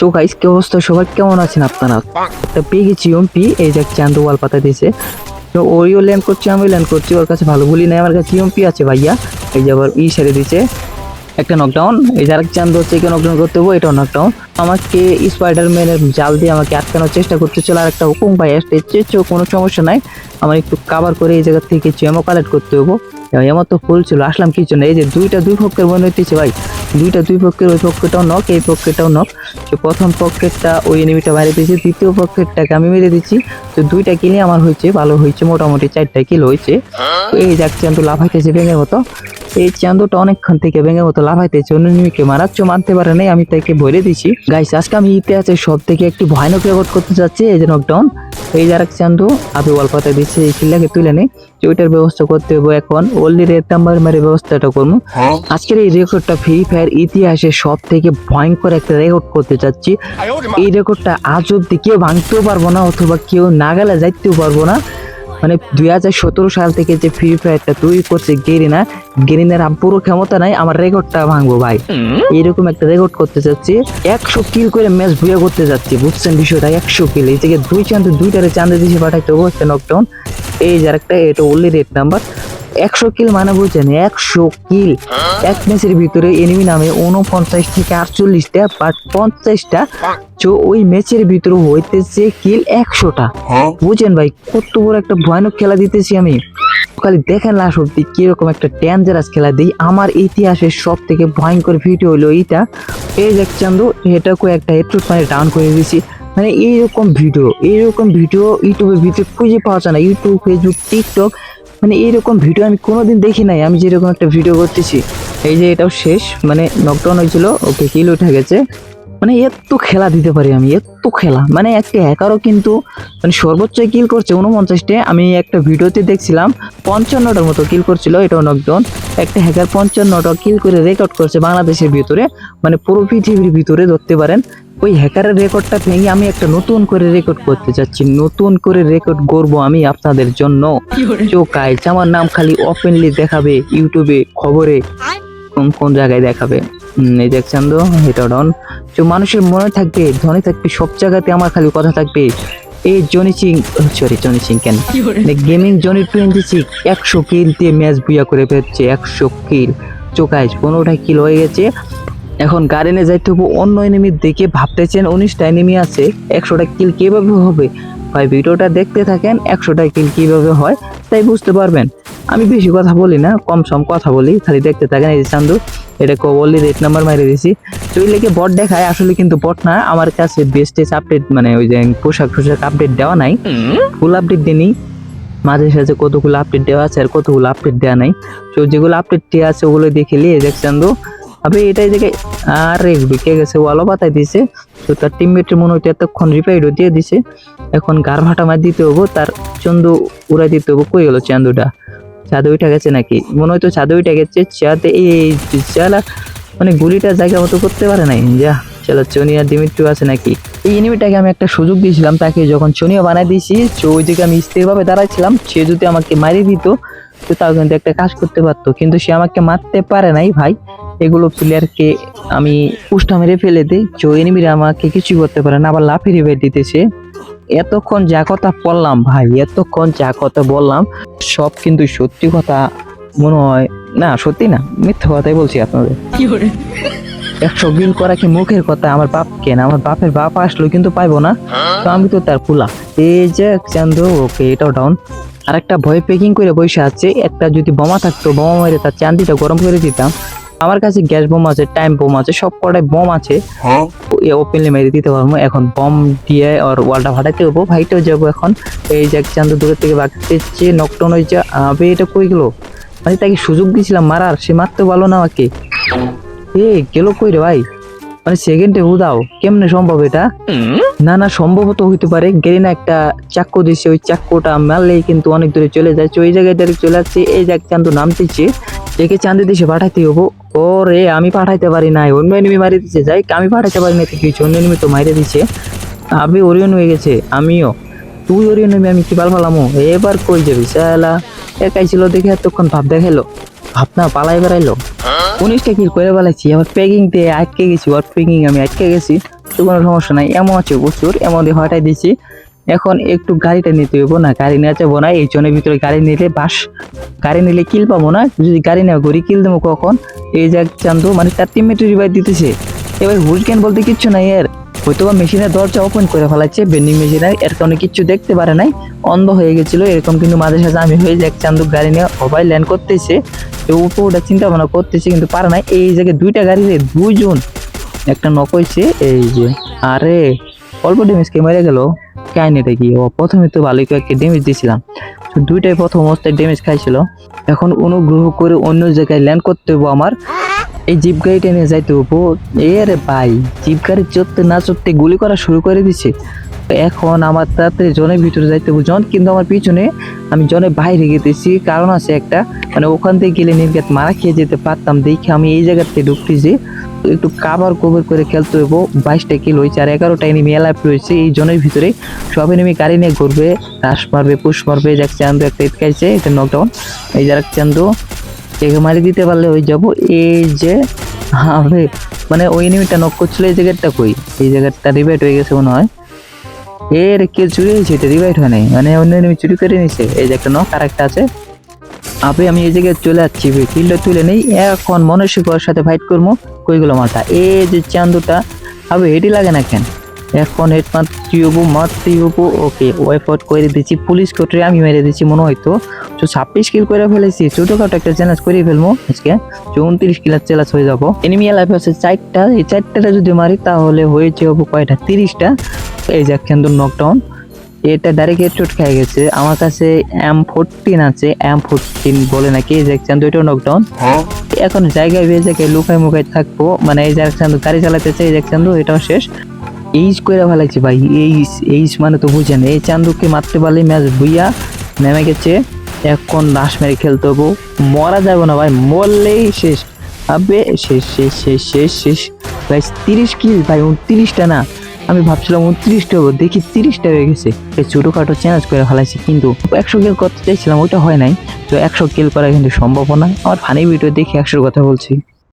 চোখ আইস, কি অবস্থা? সবাই কেমন আছেন আপনারা? একটা পেয়ে গেছি এমপি, এই যে চান্দু ওয়াল পাতা দিয়েছে। তো ওইও ল্যান্ড করছে আমি ল্যান্ড করছি, ওর কাছে ভালো বলি নাই। আমার কাছে এমপি আছে ভাইয়া। এই যে আবার ই সেরে দিছে একটা নকডাউন এই যে আরেক চান্দ হচ্ছে, একে নকডাউন করতে হব, এটাও নকডাউন আমাকে স্পাইডারম্যানের জাল দিয়ে আমাকে আটকানোর চেষ্টা করতেছিল আর একটা হুকুম ভাই আসতে চো কোনো সমস্যা নাই। আমার একটু কাভার করে এই জায়গা থেকে কিছু এমও কালেক্ট করতে হব। এমন তো ফুল ছিল, আসলাম কিছু না এই যে দুইটা দুই পক্ষের মনে হইতেছে ভাই। দুইটা দুই পক্ষের, ওই পক্ষটাও নক এই পক্ষটাও নক তো প্রথম পক্ষেরটা ওই এনিমিটা বাইরে দিয়েছে, দ্বিতীয় পক্ষেরটাকে আমি মেরে দিচ্ছি। তো দুইটা কিলে আমার হয়েছে, ভালো হয়েছে, মোটামুটি চারটা কিল হয়েছে। এই যাক চান্দু লাফাইতেছে ভেঙে মতো। এই চান্দুটা অনেকক্ষণ থেকে ভেঙে মতো লাফাইতেছে, অন্য নিমিকে মারাচ্ছ মানতে পারে নাই, আমি তাকে বলে দিছি। গাইস আজকে আমি ইতিহাসে সব থেকে একটি ভয়ানক রেকর্ড করতে যাচ্ছি, এই যে নকডাউন এই যারা চান্দু আপনি অল্প দিচ্ছে এই খিল্লাকে তুলে নেই যে ওইটার ব্যবস্থা করতে হবে এখন। ওল্ডি রেড নাম্বার মেরে ব্যবস্থাটা করব। আজকের এই রেকর্ডটা ফ্রি ফায়ার ইতিহাসে সব থেকে ভয়ঙ্কর একটা রেকর্ড করতে চাচ্ছি। এই রেকর্ডটা আজ অব্দি কেউ ভাঙতেও পারব না অথবা কেউ নাগালে যাইতেও পারব না। মানে দুই হাজার সতেরো সাল থেকে যে ফ্রি ফায়ারটা তৈরি করছে গেরিনা গেরিনার পুরো ক্ষমতা নাই আমার রেকর্ডটা ভাঙবো ভাই। এরকম একটা রেকর্ড করতে চাচ্ছি একশো কিল করে ম্যাচ ভুয়া করতে যাচ্ছি বুঝছেন বিষয়টা? একশো কিল এই থেকে দুই চান্দে দুইটারে চান্দে দিয়েছে পাঠাইতে একটা নকডাউন এই যার একটা এটা ওনলি রেড নাম্বার একশো কিল মানে বুঝছেন একশো কিল। এক ম্যাচের ভিতরে এনিমি নামে উনপঞ্চাশ থেকে আটচল্লিশটা বাট পঞ্চাশটা। তো ওই ম্যাচের ভিতরে হইতেছে কিল একশোটা। বুঝেন ভাই কত বড় একটা ভয়ানক খেলা দিতেছি আমি। খালি দেখেন লাস্ট অব্দি কীরকম একটা ডেঞ্জারাস খেলা দিই। আমার ইতিহাসের সব থেকে ভয়ঙ্কর ভিডিও হলো এইটা। এই দেখ চান্দু এটাকে একটা হেডশট মানে ডাউন করে দিয়েছি। মানে এইরকম ভিডিও এইরকম ভিডিও ইউটিউবের ভিতরে খুঁজে পাওয়া যায় না। ইউটিউব ফেসবুক টিকটক মানে এইরকম ভিডিও আমি কোনোদিন দেখি নাই। আমি যেরকম একটা ভিডিও করতেছি, এই যে এটাও শেষ মানে নকডাউন হয়েছিল, ওকে কিল উঠে গেছে। মানে এত খেলা দিতে পারি আমি এত খেলা। মানে একটা হ্যাকারও কিন্তু মানে সর্বোচ্চ কিল করছে উনপঞ্চাশটে। আমি একটা ভিডিওতে দেখছিলাম পঞ্চান্নটার মতো কিল করছিল এটাও নকডাউন একটা হ্যাকার পঞ্চান্নটা কিল করে রেকর্ড করছে বাংলাদেশের ভিতরে মানে পুরো পৃথিবীর ভিতরে ধরতে পারেন। ওই হ্যাকারের রেকর্ডটা ভেঙে আমি একটা নতুন করে রেকর্ড করতে চাচ্ছি। নতুন করে রেকর্ড করব আমি আপনাদের জন্য। চোখায় আমার নাম খালি ওপেনলি দেখাবে ইউটিউবে খবরে। কোন কোন জায়গায় দেখাবে? এই দেখছেন তো এটা ডাউন তো মানুষের মনে থাকবে ধনে থাকবে সব জায়গাতে আমার খালি কথা থাকবে এই Johnny Singh sorry Johnny Singh কেন? গেমিং জনি টোয়েন্টি সিক্স একশো কিল দিয়ে ম্যাচ বুয়া করে ফেলছে একশো কিল চোখায় পনেরোটা কিল হয়ে গেছে। এখন গার্ডেনে যাইতে হবে অন্য এনিমি দেখে ভাবতেছেন উনিশটা এনিমি আছে একশোটা কিল কীভাবে হবে? ভাই ভিডিওটা দেখতে থাকেন একশোটা কিল কীভাবে হয় তাই বুঝতে পারবেন। আমি বেশি কথা বলি না, কম সম কথা বলি, খালি দেখতে থাকেন এই যে চান্দু, এটা কবলি রেট নাম্বার মারি দিয়েছি তো ওই লেগে বট দেখায়, আসলে কিন্তু বট না, আমার কাছে বেস্টেজ আপডেট মানে ওই যে পোশাক টোশাক আপডেট দেওয়া নাই। ফুল আপডেট দিনই মাঝে সাঝে কতগুলো আপডেট দেওয়া আছে আর কতগুলো আপডেট দেওয়া নাই। তো যেগুলো আপডেট দেওয়া আছে, ওগুলো দেখে নিয়ে দেখ চান্দু। আবে এটাই দেখে আর আরে, ঢুকে গেছে ওয়ালো পাতায় দিছে। তো তার টিমমেটের মনে হইতে এতক্ষণ রিপাইডও দিয়ে দিছে। এখন গার ভাটা মার দিতে হব, তার চন্দু উড়াই দিতে হব। কই গেল চান্দুটা? চাঁদে উঠে গেছে নাকি? মনে হয়তো চাঁদে উঠে গেছে। চাঁদে এই চালা মানে গুলিটা জায়গা মতো করতে পারে নাই। যা, চলো চনিয়া দিমিত্র আছে নাকি? এই এনিমিটাকে আমি একটা সুযোগ দিয়েছিলাম, তাকে যখন চনিয়া বানাই দিয়েছি ওই দিকে আমি স্থিরভাবে দাঁড়াইছিলাম। সে যদি আমাকে মারিয়ে দিত, তো তাও কিন্তু একটা কাজ করতে পারতো। কিন্তু সে আমাকে মারতে পারে নাই, ভাই। এগুলো প্লেয়ারকে আমি পুষ্টা মেরে ফেলে দিই। তো এনিমিরা আমাকে কিছু করতে পারে না, আবার লাফি রিভাইভ দিতেছে। এতক্ষণ যা কথা বললাম ভাই এতক্ষণ যা কথা বললাম সব কিন্তু সত্যি কথা মনে হয় না সত্যি না মিথ্যা কথাই বলছি আপনাদের। একশো বিল করা কি মুখের কথা? আমার বাপ কেন? আমার বাপের বাপ আসলো কিন্তু পাইবো না। তো আমি তো তার পুলা। এই যে চান্দ ওকে এটাও ডাউন আর একটা ভয় পেকিং করে বসে আছে। একটা যদি বোমা থাকতো বোমা মেরে তার চান্দিটা গরম করে দিতাম। আমার কাছে গ্যাস বোম আছে টাইম বোম আছে সব কটাই বোম আছে। ওপেনলি মেরে দিতে পারব এখন বম দিয়ে আর ওয়ালটা ফাটাইতে হব ভাইটাও যাব এখন। এই যে চান্দ দূরের থেকে বাঁকতেছে নকটন হয়ে যা আবে এটা কই গেলো? মানে তাকে সুযোগ দিয়েছিলাম মারার সে মারতে পারল না আমাকে। এ গেলো কই রে ভাই? মানে সেকেন্ডে উদাও কেমনে সম্ভব এটা? না না সম্ভবত হইতে পারে গেরিনা একটা চাক্কু দিছে ওই চাক্কুটা মারলেই কিন্তু অনেক দূরে চলে যাচ্ছে ওই জায়গায় ডাইরেক্ট চলে যাচ্ছে এই যে এক চান্দু নামতেছে একে চাঁদে দেশে পাঠাইতে হব। ও রে আমি পাঠাইতে পারি নাই। অন্য এনিমি মারি দিচ্ছে যাই আমি পাঠাইতে পারি না কিছু অন্য এনিমি তো মাইরে দিচ্ছে আমি ওরিয়ন হয়ে গেছে, আমিও। তুই ওরিয়ন হবি আমি কি বাল ফালামো? এবার কই যাবি? সালা একাই ছিল দেখে এতক্ষণ ভাব দেখাইলো। ভাব না, পালাই বেড়াইলো। উনিশটা কিল করে বেলাইছি আবার প্যাকিং দিয়ে আটকে গেছি ওয়ার প্যাকিং আমি আটকে গেছি। তো কোনো সমস্যা নাই, এমন আছে প্রচুর। এমন হটাই দিছি। এখন একটু গাড়িটা নিতে হইব না, গাড়ি নিয়ে যাব না, এই জনের ভিতরে গাড়ি নিলে বাস, গাড়ি নিলে কিল পাবো না, যদি গাড়ি নেওয়া করি কিল দেবো কখন? এই যে চান্দু মানে তার টিমমেট রিভাইভ দিতেছে। এবার হুজজ্ঞান বলতে কিচ্ছু নাই এর। হয়তো বা মেশিনের দরজা ওপেন করে ফেলাচ্ছে বেন্ডিং মেশিনের এর কারণে কিচ্ছু দেখতে পারে নাই, অন্ধ হয়ে গেছিল, এরকম কিন্তু মাঝে সাঝে আমি হয়ে যে এক চান্দুক গাড়ি নিয়ে সবাই ল্যান্ড করতেছে উপর ওটা চিন্তা ভাবনা করতেছে, কিন্তু পারে নাই। এই জায়গায় দুইটা গাড়িতে দুইজন, একটা নক হয়েছে, এই যে, আরে, অল্প ড্যামেজ কে মেরে গেল। কাহিনিটা কি ও প্রথমে তো ভালোই কয়েকটি ড্যামেজ দিয়েছিলাম। দুইটাই প্রথম অবস্থায় ড্যামেজ খাইছিল। এখন অনুগ্রহ করে অন্য জায়গায় ল্যান্ড করতে হব আমার। এই জিপ গাড়িটা নিয়ে যাইতে হব এ রে ভাই জিপ গাড়ি চড়তে না চড়তে গুলি করা শুরু করে তো এখন আমার তাড়াতাড়ি জনের ভিতরে যাইতে হব জন কিন্তু আমার পিছনে, আমি জনের বাইরে গেতেছি। কারণ আছে একটা মানে ওখান থেকে গেলে নির্গাত মারা খেয়ে যেতে পারতাম। দেখে আমি এই জায়গাতে ঢুকতেছি। একটু কাবার কভার করে খেলতে হইব। বাইশটা কিল হয়েছে আর এগারোটা এনিমি এলাপ রয়েছে। এই জনের ভিতরে সব এনিমি গাড়ি নিয়ে ঘুরবে রাস মারবে পুশ মারবে। যাক, চান্দু একটা ইটকাইছে এটা নকডাউন এই যারা চান্দু, একে মারি দিতে পারলে হয়ে যাব। এই যে হবে মানে ওই এনিমিটা নক করছিল, এই জায়গাটা কই? এই জায়গাটা রিভাইট হয়ে গেছে মনে হয়। এর কে চুরি হয়েছে, এটা রিভাইট হয় নাই। মানে অন্য এনিমি চুরি করে নিছে। এই যে একটা নক আর একটা আছে। আপনি আমি এই জায়গায় চলে যাচ্ছি কিলটা তুলে নেই, এখন মনুষ্যকর সাথে ফাইট করব। কইগুলো মাথা? এই যে চান্দুটা আবে হেডি লাগে না কেন? এখন হেড মারতে হব মারতেই হব, ওকে ওয়াইপ আউট করে দিচ্ছি পুলিশ কোর্টে আমি মেরে দিচ্ছি মনে হয়তো তো ছাব্বিশ কিল করে ফেলেছি ছোটখাটো একটা চ্যালেঞ্জ করে ফেলব আজকে। চৌত্রিশ কিলার চ্যালেঞ্জ হয়ে যাব। এনিমি লাইফ আছে চারটা, এই চারটাটা যদি মারি তাহলে হয়েছে হব কয়টা? তিরিশটা। এই যে কিন্তু নকডাউন এটা ডাইরেক্ট হেডশট খেয়ে গেছে। আমার কাছে এম ফোরটিন আছে। এম ফোরটিন বলে নাকি চান্দু এটাও নকডাউন এখন জায়গায় বেয়ে জায়গায় লুকাই মুখাই থাকব। মানে এই চান্দু গাড়ি চালাতেছে এই চান্দু এটাও শেষ। এইচ করে ভালো লাগছে ভাই। এইচ এইচ মানে তো বুঝেন এই চান্দুকে মারতে পারলে ম্যাচ বুইয়া নেমে গেছে। এখন লাশ মেরে খেলতে হব। মরা যাবে না ভাই মরলেই শেষ। আবে শেষ শেষ শেষ শেষ শেষ। ভাই তিরিশ কিল ভাই উনত্রিশটা না। আমি ভাবছিলাম উনত্রিশটা হব দেখি তিরিশটা হয়ে গেছে। এই ছোটোখাটো চ্যালেঞ্জ করে ফেলাইছি, কিন্তু একশো কিল করতে চাইছিলাম, ওইটা হয় নাই। তো একশো কিল করা কিন্তু সম্ভব না। আমার ফানি ভিডিও দেখে একশোর কথা বলছি।